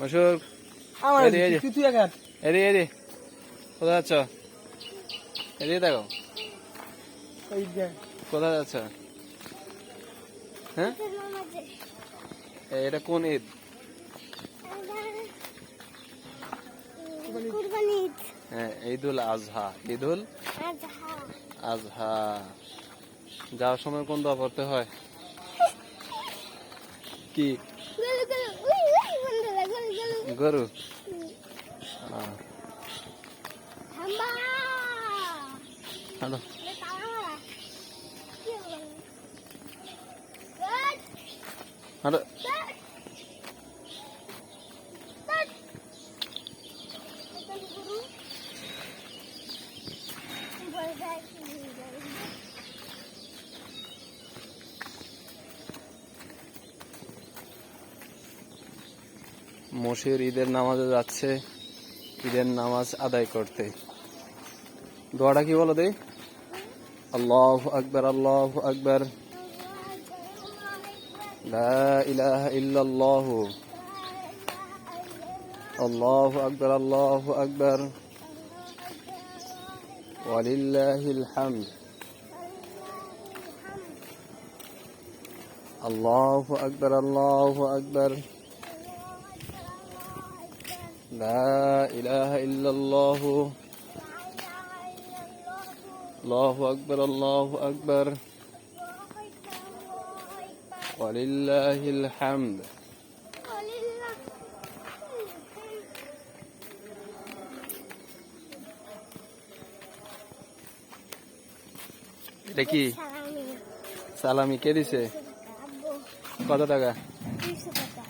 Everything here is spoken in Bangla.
মশুর আমার। তুই তুই এদি এদি কোথায় যাচ্ছ? দেখো কোথায় যাচ্ছ? হ্যাঁ? এটা কোন ঈদ? হ্যাঁ ঈদুল আজহা। ঈদুল আজহা। যাওয়ার সময় কোন দোয়া পড়তে হয়? কি? গরু হ্যালো। থাম্বা মশির ঈদের নামাজে যাচ্ছে, ঈদের নামাজ আদায় করতে। দোয়াটা কি বলো দেই? আল্লাহ আকবর আল্লাহ আকবর। ইল্লাল্লাহ। আল্লাহু আকবর আল্লাহু আকবর। ওয়ালিল্লাহিল হামদ। আল্লাহু আকবর আল্লাহু আকবর। لا إله إلا الله الله أكبر الله أكبر ولله الحمد এটা কি সালামি কে দিছে কত টাকা দুইশো টাকা